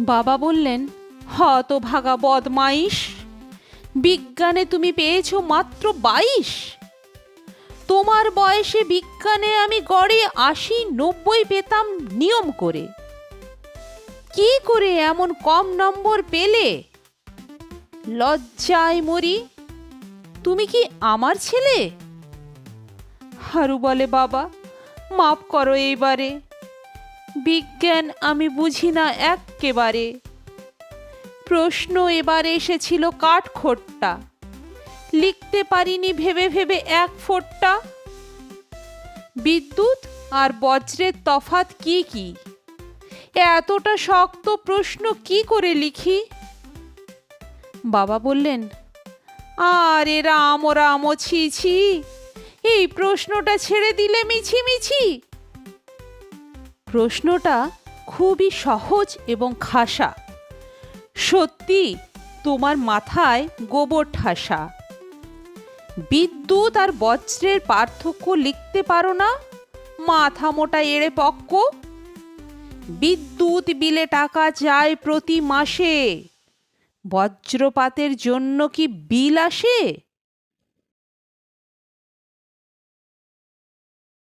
বাবা বললেন, হত ভাগা বদমাইশ। বিজ্ঞানে তুমি পেয়েছ মাত্র বাইশ। তোমার বয়সে বিজ্ঞানে আমি গড়ে আশি নব্বই পেতাম নিয়ম করে। কি করে এমন কম নম্বর পেলে? লজ্জায় মরি। তুমি কি আমার ছেলে? হারু বলে, বাবা, মাফ করো এইবারে। বিজ্ঞান আমি বুঝি না এক্কেবারে। প্রশ্ন এবারে এসেছিল কাঠখোট্টা। লিখতে পারিনি ভেবে ভেবে এক ফোঁটটা বিদ্যুৎ আর বজ্রের তফাত কি কি? এতটা শক্ত প্রশ্ন কি করে লিখি? বাবা বললেন, আরে ও রাম ও ছি ছি, এই প্রশ্নটা ছেড়ে দিলে মিছি মিছি। প্রশ্নটা খুবই সহজ এবং খাসা। সত্যি, তোমার মাথায় গোবর ঠাসা। বিদ্যুৎ আর বজ্রের পার্থক্য লিখতে পারো না? মাথা মোটা এড়ে পক্ক বিদ্যুৎ বিলে টাকা যায় প্রতি মাসে। বজ্রপাতের জন্য কি বিল আসে?